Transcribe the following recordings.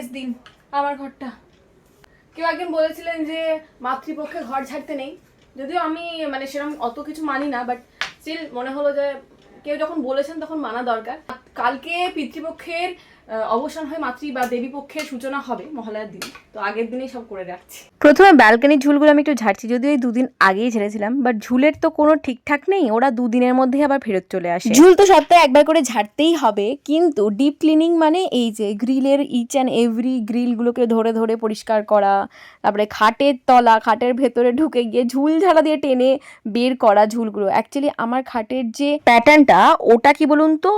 শেষ দিন, আমার ঘরটা। কেউ একদিন বলেছিলেন যে, মাতৃপক্ষে ঘর ছাড়তে নেই। যদিও আমি মানে সেরকম অত কিছু মানি না বাট স্টিল মনে হলো যে, কেউ যখন বলেছেন তখন মানা দরকার। কালকে পিতৃপক্ষের অবসান হয় মাতৃ বা দেবী পক্ষের সূচনা হবে মহালয়ার দিন। তো আগের দিনেই সব করে রাখছি। প্রথমে ব্যালকনির ঝুলগুলো আমি একটু ঝাড়ছি যদিও এই দুদিন আগেই ঝেড়েছিলাম বাট ঝুলের তো কোনো ঠিকঠাক নেই ওরা দুদিনের মধ্যেই আবার ফেরত চলে আসে। ঝুল তো সপ্তাহে একবার করে ঝাড়তেই হবে কিন্তু ডিপ ক্লিনিং মানে এই যে গ্রিলের ইচ অ্যান্ড এভরি গ্রিলগুলোকে ধরে ধরে পরিষ্কার করা তারপরে খাটের তলা খাটের ভেতরে ঢুকে গিয়ে ঝুল ঝাড়া দিয়ে টেনে বের করা ঝুলগুলো। অ্যাকচুয়ালি আমার খাটের যে প্যাটার্নটা ওটা কি বলুন তো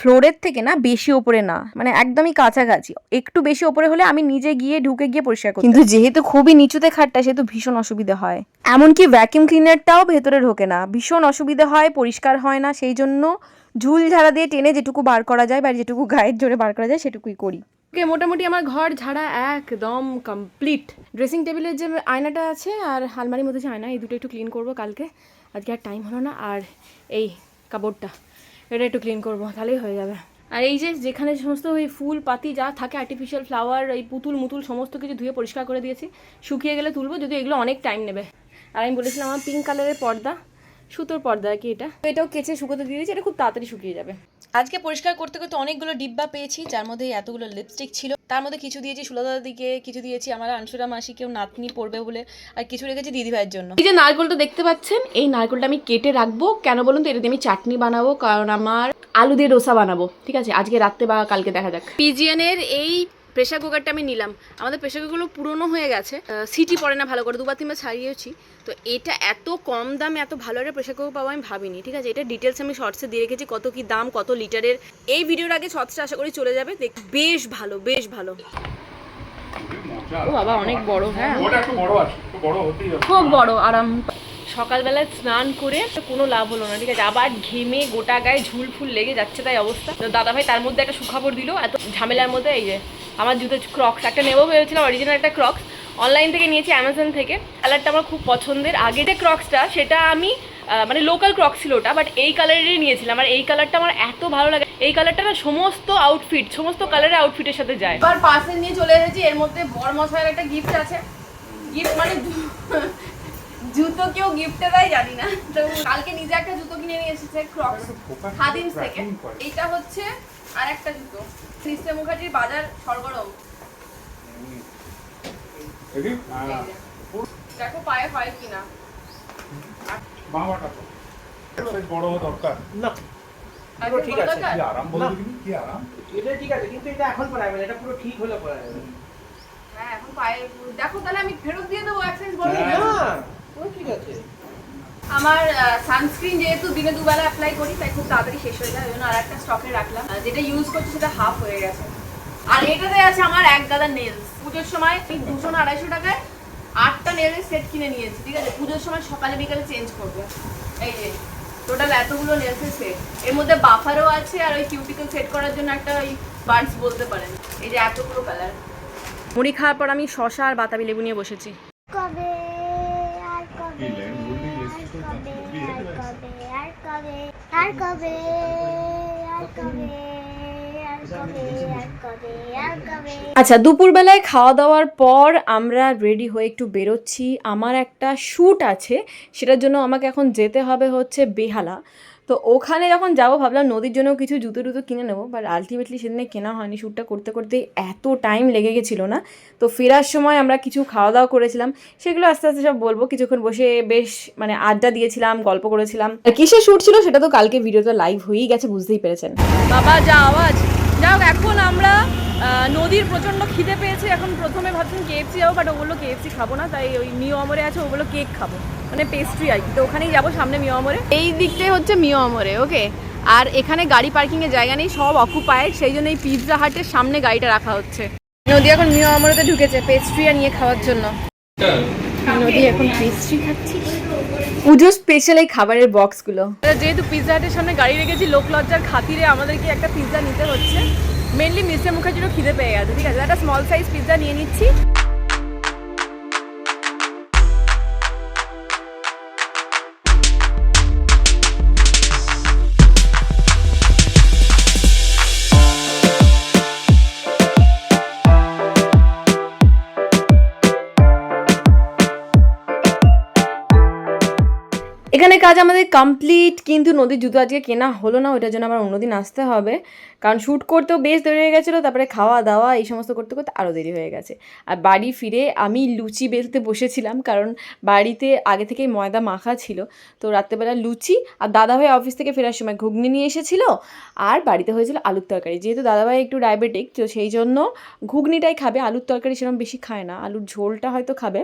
ফ্লোরের থেকে না বেশি ওপরে না মানে একদমই কাছাকাছি। একটু বেশি ওপরে হলে আমি নিজে গিয়ে ঢুকে গিয়ে পরিষ্কার করি কিন্তু যেহেতু খুবই নিচুতে খাটটা সেহেতু ভীষণ অসুবিধা হয়। এমনকি ভ্যাকিউম ক্লিনারটাও ভেতরে ঢোকে না। ভীষণ অসুবিধা হয় পরিষ্কার হয় না। সেই জন্য ঝুল ঝাড়া দিয়ে টেনে যেটুকু বার করা যায় বা যেটুকু গায়ের জোরে বার করা যায় সেটুকুই করি। ওকে মোটামুটি আমার ঘর ঝাড়া একদম কমপ্লিট ড্রেসিং টেবিলের যে আয়নাটা আছে আর আলমারির মধ্যে যে আয়না এই দুটো একটু ক্লিন করব কালকে। আজকে আর টাইম হলো না। আর এই কাপড়টা এটা একটু ক্লিন করব তাহলেই হয়ে যাবে। আর এই যে যেখানে সমস্ত ওই ফুল, পাতি যা থাকে আর্টিফিশিয়াল ফ্লাওয়ার এই পুতুল, মুতুল, সমস্ত কিছু ধুয়ে পরিষ্কার করে দিয়েছি। শুকিয়ে গেলে তুলবো, যদিও এগুলো অনেক টাইম নেবে। আর আমি বলেছিলাম, আমার পিঙ্ক কালারের পর্দা। সুতোর পর্দা আর কি এটা? তো এটাও কেচে শুকোতে দিয়ে দিয়েছি এটা খুব তাড়াতাড়ি শুকিয়ে যাবে। আজকে পরিষ্কার করতে করতে অনেকগুলো ডিব্বা পেয়েছি যার মধ্যে এতগুলো লিপস্টিক ছিল। তার মধ্যে কিছু দিয়েছি সুলতার দিকে কিছু দিয়েছি আমার আনসুরা মাসি কেউ নাতনি পড়বে বলে আর কিছু রেখেছি দিদি ভাইয়ের জন্য। এই যে নারকেলটা দেখতে পাচ্ছেন এই নারকেলটা আমি কেটে রাখব। কেন বলুন তো এটা দিয়ে আমি চাটনি বানাবো কারণ আমার আলু দিয়ে ডোসা বানাবো। ঠিক আছে আজকে রাত্রে বা কালকে দেখা যাক। পিজিএনের এই প্রেশার কুকারটা আমি নিলাম। আমাদের প্রেশার কুকারগুলো পুরনো হয়ে গেছে। সিটি পড়ে না ভালো করে দুবার তিনবার ছাড়িয়েছি তো এটা এত কম দামে এত ভালো একটা প্রেশার কুকার পাবো আমি ভাবিনি ঠিক আছে? এটা ডিটেলস আমি শর্টসে দিয়ে রেখেছি কত কি দাম কত লিটারের এই ভিডিওর আগে শর্টসটা আশা করি চলে যাবে। দেখ বেশ ভালো বেশ ভালো। ও বাবা অনেক বড় হ্যাঁ? খুব বড় আরাম। সকালবেলায় স্নান করে তো কোনো লাভ হলো না ঠিক আছে? আবার ঘেমে গোটা গায়ে ঝুল ফুল লেগে যাচ্ছে তাই অবস্থা। তো দাদা ভাই তার মধ্যে একটা সুখবর দিল এত ঝামেলার মধ্যে এই যে আমার জুতো ক্রক্স একটা নেব ভেবেছিলাম অরিজিনাল একটা ক্রক্স অনলাইন থেকে নিয়েছি অ্যামাজন থেকে। কালারটা আমার খুব পছন্দের। আগে যে ক্রক্সটা সেটা আমি মানে লোকাল ক্রক্স ছিল ওটা বাট এই কালারেরই নিয়েছিলাম। আর এই কালারটা আমার এত ভালো লাগে। এই কালারটা না সমস্ত আউটফিট সমস্ত কালারের আউটফিটের সাথে যায়। এবার পার্সেল নিয়ে চলে এসেছি। এর মধ্যে বড় মশাইয়ের একটা গিফট আছে। গিফট মানে জুতো কেউ গিফটে দেয় জানি না। তো কালকে নিজে একটা জুতো কিনে নিয়ে এসেছে ক্রক্স খাদিমস থেকে। এইটা হচ্ছে আর একটা জুতো নিশ্চয় মুখার্জির বাজার সরগরম। দেখো পায়ে হয় কিনা। মামাটা তো। বড় দরকার। আর পুরো ঠিক আছে, কি আরাম বলো দেখিনি কি আরাম? এটা ঠিক আছে কিন্তু এটা এখন পরা যাবে না, এটা পুরো ঠিক হলে পরা যাবে। হ্যাঁ এখন পায়ে দেখো তাহলে আমি ফেরত দিয়ে দেবো এক সাইজ বড় হ্যাঁ। গেছে। না পুরো ঠিক আছে। আমার সানস্ক্রিন যেহেতু দিনে দুবেলা অ্যাপ্লাই করি তাই খুব তাড়াতাড়ি শেষ হয়ে যায়। ওই জন্য আর একটা স্টকে রাখলাম। যেটা ইউজ করছি সেটা হাফ হয়ে গেছে। আর এটাতে আছে আমার এক গাদা নেলস পুজোর সময় দুশো না আড়াইশো টাকায় আটটা নেলের সেট কিনে নিয়েছি ঠিক আছে? পুজোর সময় সকালে বিকালে চেঞ্জ করবে। এই যে টোটাল এতগুলো নেলসের সেট এর মধ্যে বাফারও আছে আর ওই কিউটিকল সেট করার জন্য একটা ওই বার্ডস বলতে পারেন। এই যে এতগুলো কালার মুড়ি খাওয়ার পর আমি শশা আর বাতাবি লেবু নিয়ে বসেছি। কবে আর কবে এই লাইন বলতে গিয়েছি তো আর কবে আর কবে আর কবে আচ্ছা দুপুরবেলায় খাওয়া দাওয়ার পর আমরা রেডি হয়ে একটু বেরোচ্ছি। আমার একটা শ্যুট আছে, সেটার জন্য আমাকে এখন যেতে হবে হচ্ছে বেহালা। তো ওখানে যখন যাব, ভাবলাম নদীর জন্য কিছু জুতো টুতো কিনে নেব বাট আলটিমেটলি সেদিনে কেনা হয়নি শ্যুটটা করতে করতে এত টাইম লেগে গেছিল না। তো ফেরার সময় আমরা কিছু খাওয়া দাওয়া করেছিলাম, সেগুলো আস্তে আস্তে সব বলব। কিছুক্ষণ বসে বেশ মানে আড্ডা দিয়েছিলাম, গল্প করেছিলাম। কিসের শ্যুট ছিল সেটা তো কালকে ভিডিওতে লাইভ হয়েই গেছে, বুঝতেই পেরেছেন। বাবা, যা আওয়াজ। যাও এখন আমরা নদীর প্রচণ্ড খিদে পেয়েছে। এখন প্রথমে ভাবছেন কেএফসি যাব বাট ওগুলো কেএফসি খাব না তাই ওই মিও আমরে আছে ওগুলো কেক খাব। মানে পেস্ট্রি আর কি। তো ওখানেই যাব সামনে মিও আমরে এই দিকটাই হচ্ছে মিও আমরে ওকে আর এখানে গাড়ি পার্কিং এর জায়গা নেই সব অকুপায়েড সেই জন্য এই পিৎজা হাটের সামনে গাড়িটা রাখা হচ্ছে। নদী এখন মিও আমরেতে ঢুকেছে পেস্ট্রি আর নিয়ে খাওয়ার জন্য। নদী এখন পেস্ট্রি খাচ্ছি। পুজো স্পেশাল এই খাবারের বক্সগুলো যেহেতু পিৎজা হাটের সামনে গাড়ি রেখেছি লোক লজ্জার খাতিরে আমাদেরকে একটা পিৎজা নিতে হচ্ছে। মেনলি মিস্টার মুখার্জিরও খিদে পেয়ে গেছে। ঠিক আছে একটা স্মল সাইজ পিৎজা নিয়ে নিচ্ছি। এখানে কাজ আমাদের কমপ্লিট কিন্তু নদীর জুতো আজকে কেনা হলো না, ওইটার জন্য আবার অন্যদিন আসতে হবে। কারণ শ্যুট করতেও বেশ দেরি হয়ে গেছিল, তারপরে খাওয়া দাওয়া এই সমস্ত করতে করতে আরও দেরি হয়ে গেছে। আর বাড়ি ফিরে আমি লুচি বেলতে বসেছিলাম, কারণ বাড়িতে আগে থেকেই ময়দা মাখা ছিল। তো রাত্রেবেলা লুচি আর দাদাভাই অফিস থেকে ফেরার সময় ঘুগনি নিয়ে এসেছিল, আর বাড়িতে হয়েছিল আলুর তরকারি। যেহেতু দাদাভাই একটু ডায়াবেটিক তো সেই জন্য ঘুগনিটাই খাবে। আলুর তরকারি সেরকম বেশি খায় না, আলুর ঝোলটা হয়তো খাবে,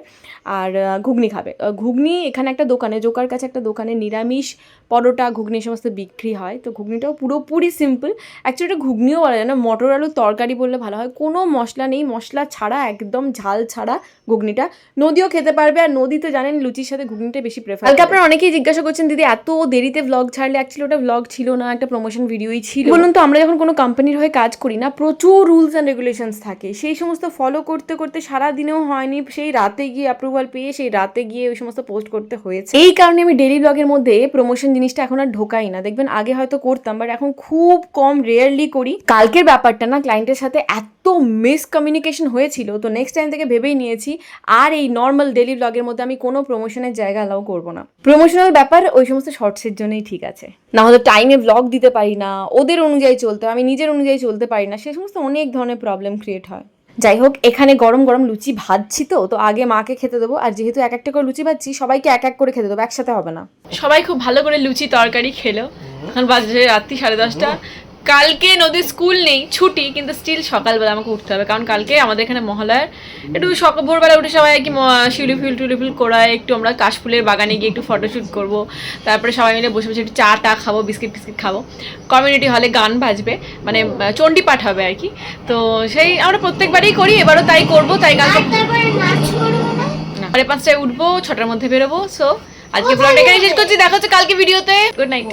আর ঘুগনি খাবে। ঘুগনি এখানে একটা দোকানে, জোকার কাছে একটা দোকানে নিরামিষ পরোটা ঘুগনি সমস্ত বিক্রি হয়। তো ঘুগনিটাও পুরোপুরি সিম্পল অ্যাকচুয়ালি এটা ঘুগনিও বলা যায় না মটর আলুর তরকারি বললে ভালো হয়। কোনো মশলা নেই মশলা ছাড়া একদম ঝাল ছাড়া ঘুগনিটা। নদীও খেতে পারবে আর নদীতে জানেন লুচির সাথে ঘুগনিটা বেশি প্রেফার কালকে আপনারা অনেকেই জিজ্ঞাসা করছেন দিদি এত দেরিতে ব্লগ ছাড়লে? অ্যাকচুয়ালি ওটা ব্লগ ছিল না একটা প্রমোশন ভিডিওই ছিল। বলুন তো আমরা যখন কোনো কোম্পানির হয়ে কাজ করি না প্রচুর রুলস অ্যান্ড রেগুলেশনস থাকে। সেই সমস্ত ফলো করতে করতে সারা দিনেও হয়নি সেই রাতে গিয়ে অ্যাপ্রুভাল পেয়ে সেই রাতে গিয়ে ওই সমস্ত পোস্ট করতে হয়েছে। এই কারণে আমি ডেলি ব্লগের মধ্যে প্রমোশন জিনিসটা এখন আর ঢোকাই না। দেখবেন আগে হয়তো করতাম বাট এখন খুব কম রেয়ারলি করি। কালকের ব্যাপারটা না ক্লায়েন্টের সাথে এত মিসকমিউনিকেশন হয়েছিল, তো নেক্সট টাইম থেকে ভেবেই নিয়েছি, আর এই নর্মাল ডেলি ব্লগের মধ্যে আমি কোনো প্রমোশনের জায়গা অ্যালাউ করব না। প্রমোশনাল ব্যাপার ওই সমস্ত শর্টসের জন্যই ঠিক আছে। না হয়তো টাইমে ব্লগ দিতে পারি না, ওদের অনুযায়ী চলতে আমি নিজের অনুযায়ী চলতে পারি না, সে সমস্ত অনেক ধরনের প্রবলেম ক্রিয়েট হয়। যাই হোক এখানে গরম গরম লুচি ভাজছি তো তো আগে মাকে খেতে দেবো। আর যেহেতু এক একটা করে লুচি ভাজছি, সবাইকে এক এক করে খেতে দেবো, একসাথে হবে না। সবাই খুব ভালো করে লুচি তরকারি খেলো। এখন বাজে রাত্রি সাড়ে দশটা। কালকে নদীর স্কুল নেই ছুটি কিন্তু স্টিল সকালবেলা আমাকে উঠতে হবে। কারণ কালকে আমাদের এখানে মহালয়ার একটু সকাল ভোরবেলা উঠে সবাই আর কি শিউলি ফুল টুলি ফুল করায় একটু আমরা কাশফুলের বাগানে গিয়ে একটু ফটোশ্যুট করব। তারপরে সবাই মিলে বসে বসে একটু চা টা খাব বিস্কিট ফিস্কিট খাব। কমিউনিটি হলে গান বাজবে মানে চণ্ডী পাঠ হবে আর কি। তো সেই আমরা প্রত্যেকবারই করি এবারও তাই করব তাই কালকে সাড়ে পাঁচটায় উঠবো ছটার মধ্যে বেরোবো সো আজকে ব্লগটা এখানে শেষ করছি দেখা হচ্ছে কালকে ভিডিওতে গুড নাইট